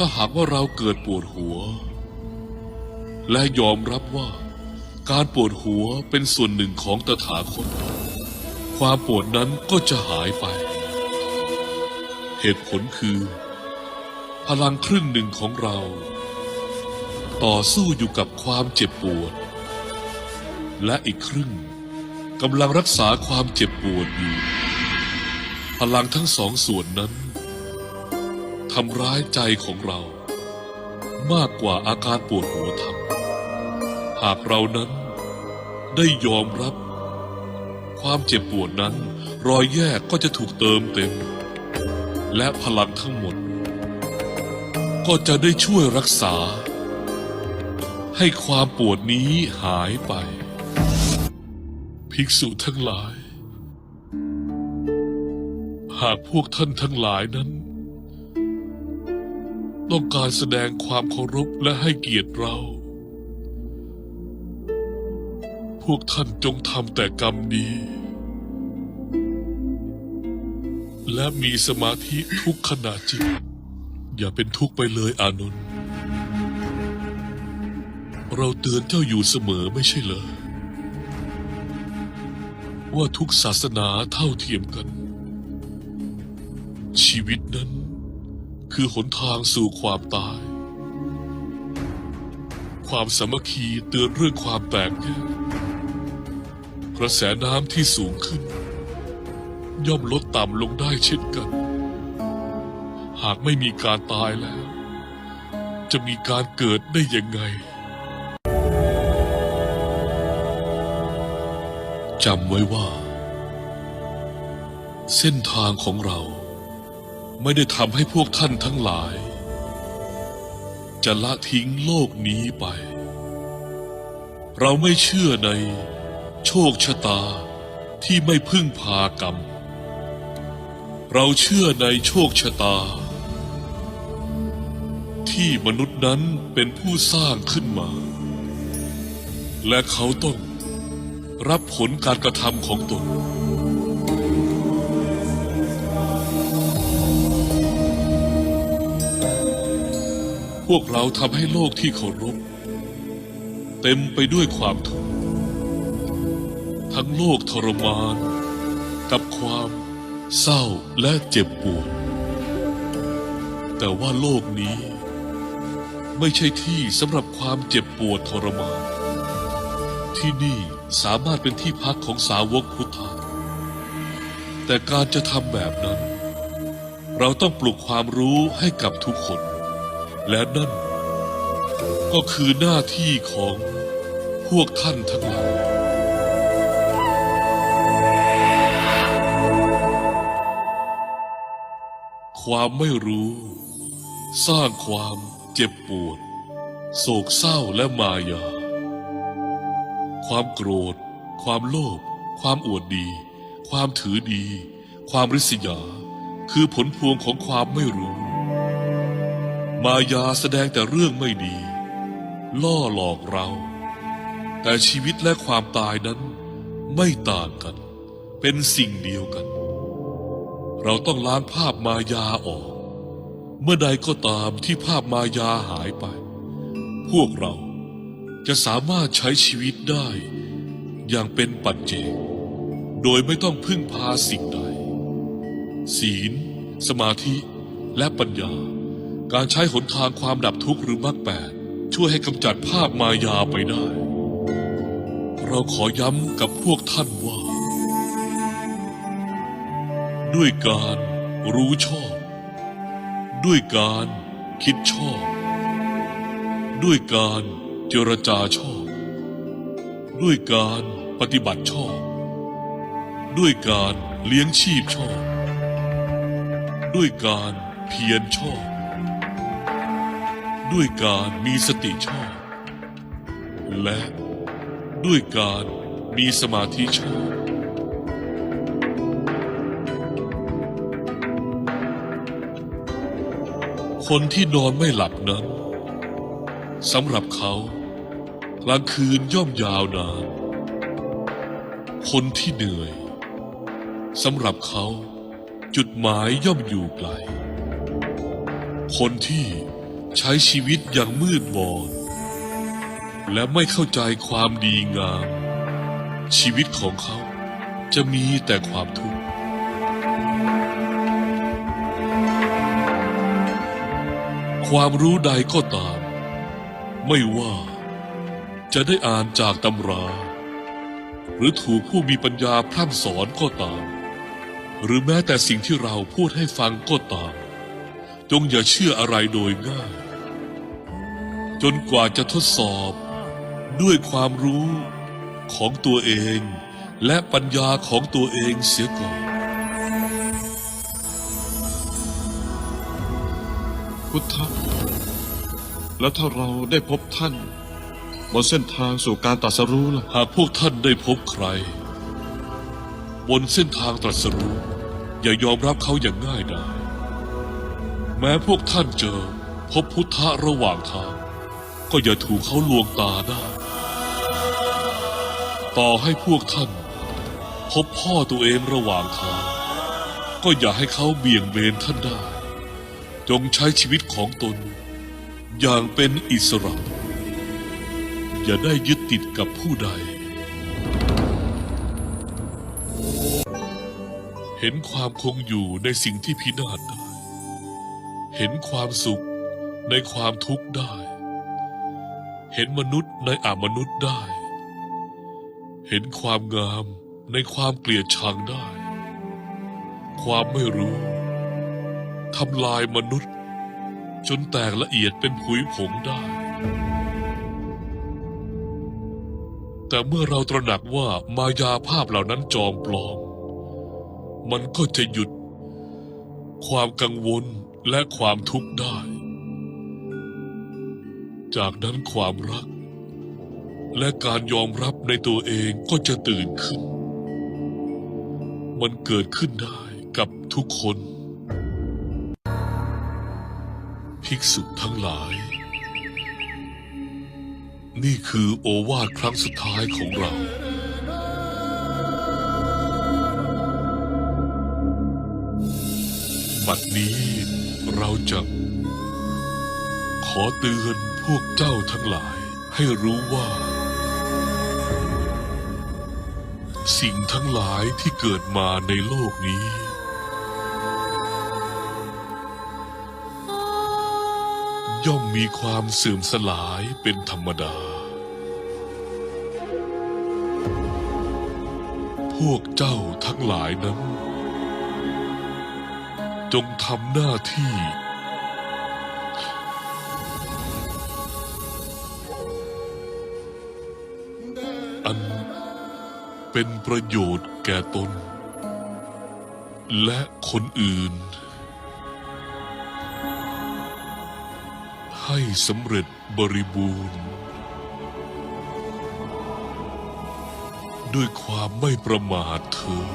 ถ้าหากว่าเราเกิดปวดหัว และยอมรับว่าการปวดหัวเป็นส่วนหนึ่งของตถาคต ความปวดนั้นก็จะหายไป เหตุผลคือ พลังครึ่งหนึ่งของเรา ต่อสู้อยู่กับความเจ็บปวด และอีกครึ่งกำลังรักษาความเจ็บปวดอยู่ พลังทั้งสองส่วนนั้นำร้ายใจของเรา มากกว่าอาการปวดหัวทำหากเรานั้นได้ยอมรับ ความเจ็บปวดนั้น รอยแยกก็จะถูกเติมเต็ม และพลังทั้งหมด ก็จะได้ช่วยรักษา ให้ความปวดนี้หายไป ภิกษุทั้งหลาย หากพวกท่านทั้งหลายนั้น ต้องการแสดงความเคารพและให้เกียรติเรา พวกท่านจงทำแต่กรรมดี และมีสมาธิทุกขณะจิต อย่าเป็นทุกข์ไปเลยอานนท์เราเตือนเจ้าอยู่เสมอไม่ใช่เหรอ ว่าทุกศาสนาเท่าเทียมกัน ชีวิตนั้น คือหนทางสู่ความตาย ความสามัคคีเตือนเรื่องความแตกแยกกระแสน้ำที่สูงขึ้น ย่อมลดต่ำลงได้เช่นกัน หากไม่มีการตายแล้ว จะมีการเกิดได้ยังไงจำไว้ว่า เส้นทางของเรา ไม่ได้ทำให้พวกท่านทั้งหลาย จะละทิ้งโลกนี้ไป เราไม่เชื่อในโชคชะตาที่ไม่พึ่งพากรรม เราเชื่อในโชคชะตา ที่มนุษย์นั้นเป็นผู้สร้างขึ้นมา และเขาต้องรับผลการกระทำของตน พวกเราทำให้โลกที่เคารพเต็มไปด้วยความทุกข์ทั้งโลกทรมาน กับความเศร้าและเจ็บปวด แต่ว่าโลกนี้ ไม่ใช่ที่สำหรับความเจ็บปวดทรมาน ที่นี่สามารถเป็นที่พักของสาวกพุทธะแต่การจะทำแบบนั้น เราต้องปลุกความรู้ให้กับทุกคน และนั่น ก็คือหน้าที่ของพวกท่านทั้งหลายความไม่รู้ สร้างความเจ็บปวด โศกเศร้าและมายา ความโกรธ ความโลภความอวดดี ความถือดี ความริษยา คือผลพวงของความไม่รู้ มายาแสดงแต่เรื่องไม่ดี ล่อหลอกเรา แต่ชีวิตและความตายนั้นไม่ต่างกัน เป็นสิ่งเดียวกัน เราต้องล้างภาพมายาออก เมื่อใดก็ตามที่ภาพมายาหายไป พวกเราจะสามารถใช้ชีวิตได้อย่างเป็นปัจเจก โดยไม่ต้องพึ่งพาสิ่งใด ศีล สมาธิและปัญญา การใช้หนทางความดับทุกข์หรือมรรคแปดช่วยให้กำจัดภาพมายาไปได้ เราขอย้ำกับพวกท่านว่า ด้วยการรู้ชอบ ด้วยการคิดชอบ ด้วยการเจรจาชอบ ด้วยการปฏิบัติชอบ ด้วยการเลี้ยงชีพชอบ ด้วยการเพียรชอบ ด้วยการมีสติชอบ และด้วยการมีสมาธิชอบ คนที่นอนไม่หลับนั้นสำหรับเขา กลางคืนย่อมยาวนาน คนที่เหนื่อยสำหรับเขา จุดหมายย่อมอยู่ไกล คนที่ ใช้ชีวิตอย่างมืดบอดและไม่เข้าใจความดีงาม ชีวิตของเขาจะมีแต่ความทุกข์ความรู้ใดก็ตาม ไม่ว่าจะได้อ่านจากตำรา หรือถูกผู้มีปัญญาพร่ำสอนก็ตาม หรือแม้แต่สิ่งที่เราพูดให้ฟังก็ตาม จงอย่าเชื่ออะไรโดยง่าย จนกว่าจะทดสอบด้วยความรู้ของตัวเอง และปัญญาของตัวเองเสียก่อน พุทธะแล้วถ้าเราได้พบท่านบนเส้นทางสู่การตรัสรู้ล่ะหากพวกท่านได้พบใคร บนเส้นทางตรัสรู้ อย่ายอมรับเขาอย่างง่ายดาย แม้พวกท่านเจอ พบพุทธะระหว่างทาง ก็อย่าถูกเขาลวงตาได้ ต่อให้พวกท่าน พบพ่อตัวเองระหว่างทาง ก็อย่าให้เขาเบี่ยงเบนท่านได้ จงใช้ชีวิตของตน อย่างเป็นอิสระ อย่าได้ยึดติดกับผู้ใด เห็นความคงอยู่ในสิ่งที่พินาศได้ เห็นความสุขในความทุกข์ได้ เห็นมนุษย์ในอามนุษย์ได้ เห็นความงามในความเกลียดชังได้ ความไม่รู้ทำลายมนุษย์ จนแตกละเอียดเป็นผุยผงได้ แต่เมื่อเราตระหนักว่ามายาภาพเหล่านั้นจอมปลอม มันก็จะหยุด ความกังวล และความทุกข์ได้ จากนั้นความรัก และการยอมรับในตัวเองก็จะตื่นขึ้น มันเกิดขึ้นได้กับทุกคน ภิกษุทั้งหลาย นี่คือโอวาทครั้งสุดท้ายของเราบัดนี้ เราจะ ขอเตือนพวกเจ้าทั้งหลายให้รู้ว่า สิ่งทั้งหลายที่เกิดมาในโลกนี้ ย่อมมีความเสื่อมสลายเป็นธรรมดา พวกเจ้าทั้งหลายนั้น จงทำหน้าที่ อันเป็นประโยชน์แก่ตน และคนอื่น ให้สำเร็จบริบูรณ์ ด้วยความไม่ประมาทเธอ